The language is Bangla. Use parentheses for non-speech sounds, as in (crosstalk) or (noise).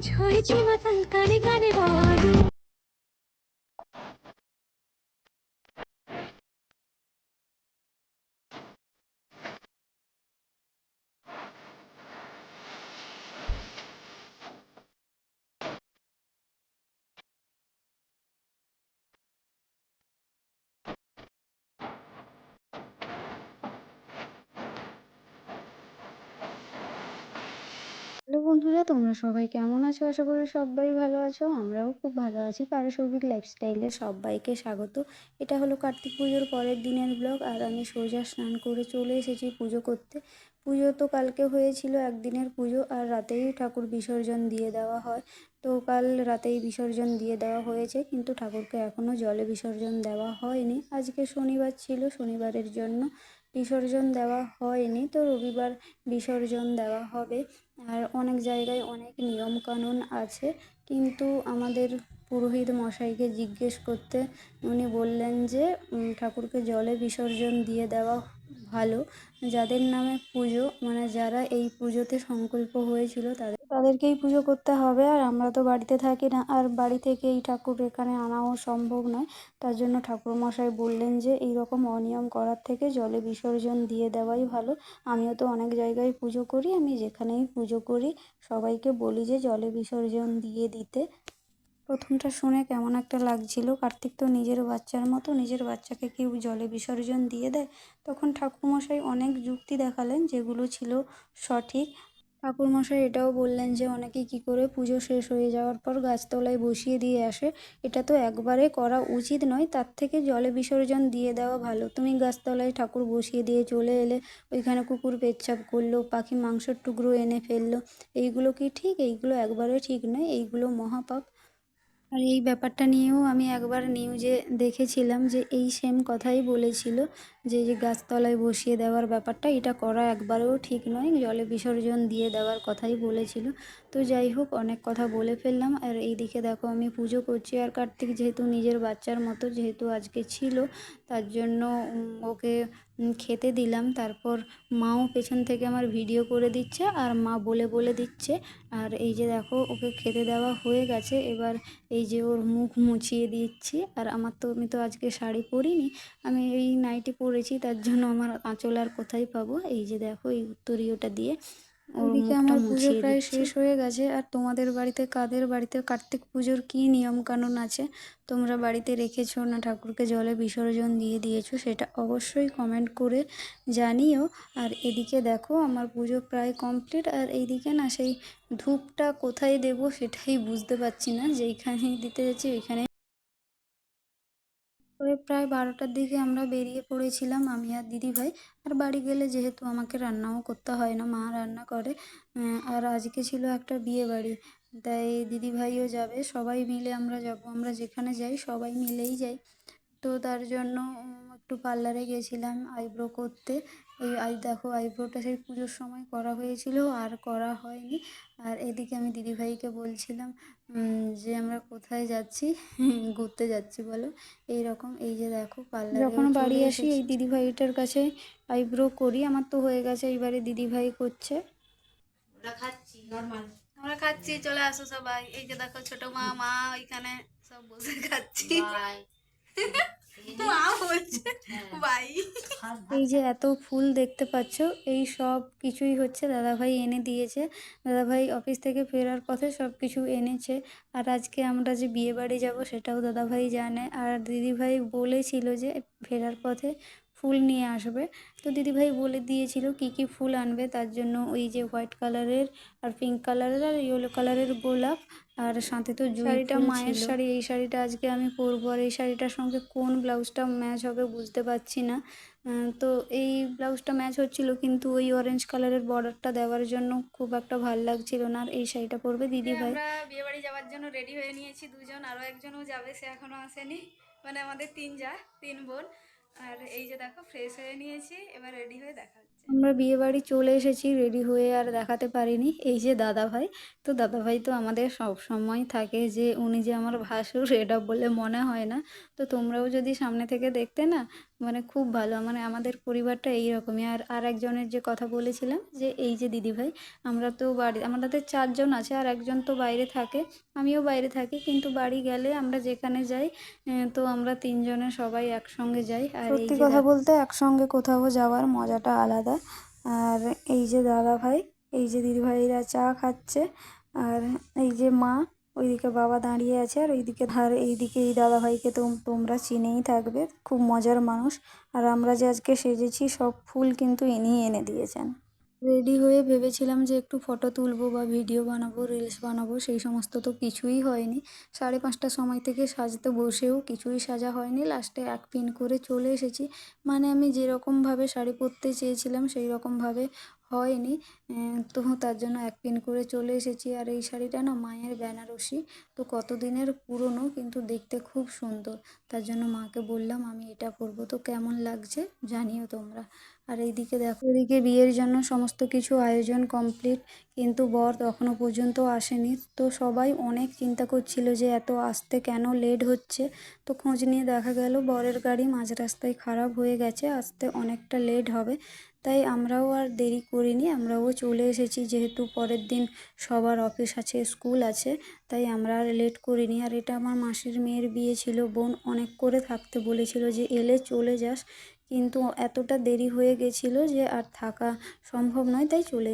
আজ হয়েছি মাতাল কানে কানে বল হ্যালো বন্ধুরা, তোমরা সবাই কেমন আছো? আশা করি সবাই ভালো আছো। আমরাও খুব ভালো আছি। পারসৌভিক লাইফস্টাইলে সবাইকে স্বাগত। এটা হলো কার্তিক পুজোর পরের দিনের ব্লগ আর আমি সোজা স্নান করে চলে এসেছি পুজো করতে। পুজো তো কালকে হয়েছিল একদিনের পুজো। আর রাতেই ঠাকুর বিসর্জন দিয়ে দেওয়া হয়। তো কাল রাতেই বিসর্জন দিয়ে দেওয়া হয়েছে। কিন্তু ঠাকুরকে এখনও জলে বিসর্জন দেওয়া হয়নি। আজকে শনিবার ছিল, শনিবারের জন্য বিসর্জন দেওয়া হয়নি তো রবিবার বিসর্জন দেওয়া হবে। আর অনেক জায়গায় অনেক নিয়মকানুন আছে। কিন্তু আমাদের পুরোহিত মশাইকে জিজ্ঞেস করতে উনি বললেন যে ঠাকুরকে জলে বিসর্জন দিয়ে দেওয়া ভালো। যাদের নামে পুজো মানে যারা এই পুজোতে সংকল্প হয়েছিল তাদের তাদেরকেই পুজো করতে হবে। আর আমরা তো বাড়িতে থাকি না। আর বাড়ি থেকে এই ঠাকুর এখানে আনাও সম্ভব নয়। তার জন্য ঠাকুরমশাই বললেন যে এই রকম অনিয়ম করার থেকে জলে বিসর্জন দিয়ে দেওয়াই ভালো। আমিও তো অনেক জায়গায় পুজো করি। আমি যেখানেই পুজো করি, সবাইকে বলি যে, জলে বিসর্জন দিয়ে দিতে। প্রথমটা শুনে কেমন একটা লাগছিল। কার্তিক তো নিজের বাচ্চার মতো, নিজের বাচ্চাকে কেউ জলে বিসর্জন দিয়ে দেয়। তখন ঠাকুরমশাই অনেক যুক্তি দেখালেন যেগুলো ছিল সঠিক। ঠাকুরমশাই এটাও বললেন যে, অনেকে কি করে পুজো শেষ হয়ে যাওয়ার পর গাছতলায় বসিয়ে দিয়ে আসে? এটা তো একবারে করা উচিত নয়। তার থেকে জলে বিসর্জন দিয়ে দেওয়া ভালো। তুমি গাছতলায় ঠাকুর বসিয়ে দিয়ে চলে এলে, ওইখানে কুকুর পেচ্ছাপ করল, পাখি মাংসের টুকরো এনে ফেলল। এইগুলো কি ঠিক? এইগুলো একবারে ঠিক নয়। এইগুলো মহাপাপ। আর এই ব্যাপারটা নিয়েও আমি একবার নিউজে দেখেছিলাম যে এই সেম কথাই বলেছিল যে যে গাছতলায় বসিয়ে দেওয়ার ব্যাপারটা, এটা করা একবারেও ঠিক নয়, জলে বিসর্জন দিয়ে দেওয়ার কথাই বলেছিল। তো যাই হোক, অনেক কথা বলে ফেললাম। আর এইদিকে দেখো, আমি পুজো করছি আর কার্তিক যেহেতু নিজের বাচ্চার মতো যেহেতু আজকে ছিল, তার জন্য ওকে খেতে দিলাম। তারপর মাও পেছন থেকে আমার ভিডিও করে দিচ্ছে আর মা বলে বলে দিচ্ছে। আর এই যে দেখো, ওকে খেতে দেওয়া হয়ে গেছে। এবার এই যে ওর মুখ মুছিয়ে দিচ্ছি। আর আমার তো, আমি তো আজকে শাড়ি পরিনি। আমি এই নাইটি পরেছি, তার জন্য আমার আঁচল আর কোথায় পাবো? এই যে দেখো, এই উত্তরীয়টা দিয়ে ওদিকে আমার পুজো প্রায় শেষ হয়ে গেছে। আর তোমাদের বাড়িতে কাদের বাড়িতে? কার্তিক পুজোর কী নিয়ম কানুন আছে? তোমরা বাড়িতে রেখেছো না ঠাকুরকে জলে বিসর্জন দিয়ে দিয়েছ? সেটা অবশ্যই কমেন্ট করে জানিও। আর এদিকে দেখো আমার পুজো প্রায় কমপ্লিট আর এইদিকে না সেই ধূপটা কোথায় দেব সেটাই বুঝতে পারছি না। যেইখানেই দিতে যাচ্ছি ওইখানে ওই প্রায় বারোটার দিকে আমরা বেরিয়ে পড়েছিলাম, আমি আর দিদিভাই। আর বাড়ি গেলে যেহেতু আমাকে রান্নাও করতে হয় না, মা রান্না করে আর আজকে ছিল একটা বিয়ে বাড়ি। তাই দিদিভাইও যাবে, সবাই মিলে আমরা যাব, আমরা যেখানে যাই সবাই মিলেই যাই। তো তার জন্য একটু পার্লারে গেছিলাম আইব্রো করতে। এই আই দেখো আইব্রোটা সেই পুজোর সময় করা হয়েছিল আর করা হয়নি। আর এদিকে আমি দিদিভাইকে বলছিলাম যে আমরা কোথায় যাচ্ছি ঘুরতে যাচ্ছি বলো। এই রকম এই যে দেখো পার্লারে যখন বাড়ি আসি এই দিদিভাইটার কাছে আইব্রো করি। আমার তো হয়ে গেছে এইবারে দিদিভাই করছে। আমরা খাচ্ছি আমরা খাচ্ছি চলে আসো সবাই। এই যে দেখো ছোট মা মা ওইখানে সব বসে খাচ্ছি। বাই (laughs) এই যে এত ফুল দেখতে পাচ্ছ এই সব কিছুই হচ্ছে দাদাভাই এনে দিয়েছে। দাদাভাই অফিস থেকে ফেরার পথে সব কিছু এনেছে। আর আজকে আমরা যে বিয়ে বাড়ি যাব সেটাও দাদাভাই জানে। আর দিদিভাই বলেছিল যে ফেরার পথে ফুল নিয়ে আসবে। তো দিদিভাই বলে দিয়েছিল কি কি ফুল আনবে তার জন্য ওই যে হোয়াইট কালারের আর পিঙ্ক কালারের আর ইয়েলো কালারের গোলাপ আর সাথে তো শাড়িটা মায়ের। শাড়ি, এই শাড়িটা আজকে আমি পরবো আর এই শাড়িটার সঙ্গে কোন ব্লাউজটা ম্যাচ হবে বুঝতে পারছি না। তো এই ব্লাউজটা ম্যাচ হচ্ছিল কিন্তু ওই অরেঞ্জ কালারের বর্ডারটা দেওয়ার জন্য খুব একটা ভালো লাগছিল না। আর এই শাড়িটা পরবে দিদি ভাই বিয়ে বাড়ি যাওয়ার জন্য রেডি হয়ে নিয়েছি দুজন আরও একজনও যাবে সে এখনও আসেনি। মানে আমাদের তিন যা তিন বোন। আর এই যে দেখো ফ্রেশ হয়ে নিয়েছি, এবার রেডি হয়ে দেখা হচ্ছে। আমরা বিয়ে বাড়ি চলে এসেছি রেডি হয়ে আর দেখাতে পারিনি। এই যে দাদা ভাই তো দাদা ভাই তো আমাদের সব সময় থাকে যে, উনি যে আমার ভাসুর, এটা বলে মনে হয় না। তো তোমরাও যদি সামনে থেকে দেখতে না মানে খুব ভালো মানে আমাদের পরিবারটা এই রকমই আর আর একজনের যে কথা বলেছিলাম যে, এই যে দিদি ভাই আমরা তো বাড়ি, আমাদের চারজন আছে, আর একজন তো বাইরে থাকে। আমিও বাইরে থাকি, কিন্তু বাড়ি গেলে আমরা যেখানে যাই তো আমরা তিনজনে সবাই একসঙ্গে যাই। সত্যি কথা বলতে একসঙ্গে কোথাও যাওয়ার মজাটা আলাদা। আর এই যে দাদা ভাই এই যে দিদি ভাইরা চা খাচ্ছে আর এই যে মা ওইদিকে বাবা দাঁড়িয়ে আছে আর ওইদিকে ধার এইদিকে এই দাদা ভাইকে তো তোমরা চিনেই থাকবে খুব মজার মানুষ। আর আমরা যে আজকে সেজেছি সব ফুল কিন্তু এনেই এনে দিয়েছেন। রেডি হয়ে ভেবেছিলাম যে একটু ফটো তুলবো বা ভিডিও বানাবো, রিলস বানাবো, সেই সমস্ত তো কিছুই হয়নি। সাড়ে পাঁচটার সময় থেকে সাজতে বসেও কিছুই সাজা হয়নি। লাস্টে এক পিন করে চলে এসেছি। মানে আমি যেরকমভাবে শাড়ি পরতে চেয়েছিলাম সেই রকমভাবে হয়নি। তো তার জন্য এক পিন করে চলে এসেছি। আর এই শাড়িটা না মায়ের বেনারসি। তো কতদিনের পুরনো, কিন্তু দেখতে খুব সুন্দর। তার জন্য মাকে বললাম, আমি এটা পরবো। তো কেমন লাগছে জানিও তোমরা। আর এইদিকে দেখো, এদিকে বিয়ের জন্য সমস্ত কিছু আয়োজন কমপ্লিট। কিন্তু বর তখনও পর্যন্ত আসেনি। তো সবাই অনেক চিন্তা করছিল যে এত আসতে কেন লেট হচ্ছে। তো খোঁজ নিয়ে দেখা গেল, বরের গাড়ি মাঝ রাস্তায় খারাপ হয়ে গেছে। আসতে অনেকটা লেট হবে। তাই আমরাও আর দেরি করিনি, আমরাও চলে এসেছি। যেহেতু পরের দিন সবার অফিস আছে স্কুল আছে, তাই আমরা আর লেট করিনি। আর এটা আমার মাসির মেয়ের বিয়ে ছিল, বোন অনেক করে থাকতে বলেছিল যে, এলে চলে যাস। কিন্তু এতটা দেরি হয়ে গেছিল যে, আর থাকা সম্ভব নয়, তাই চলে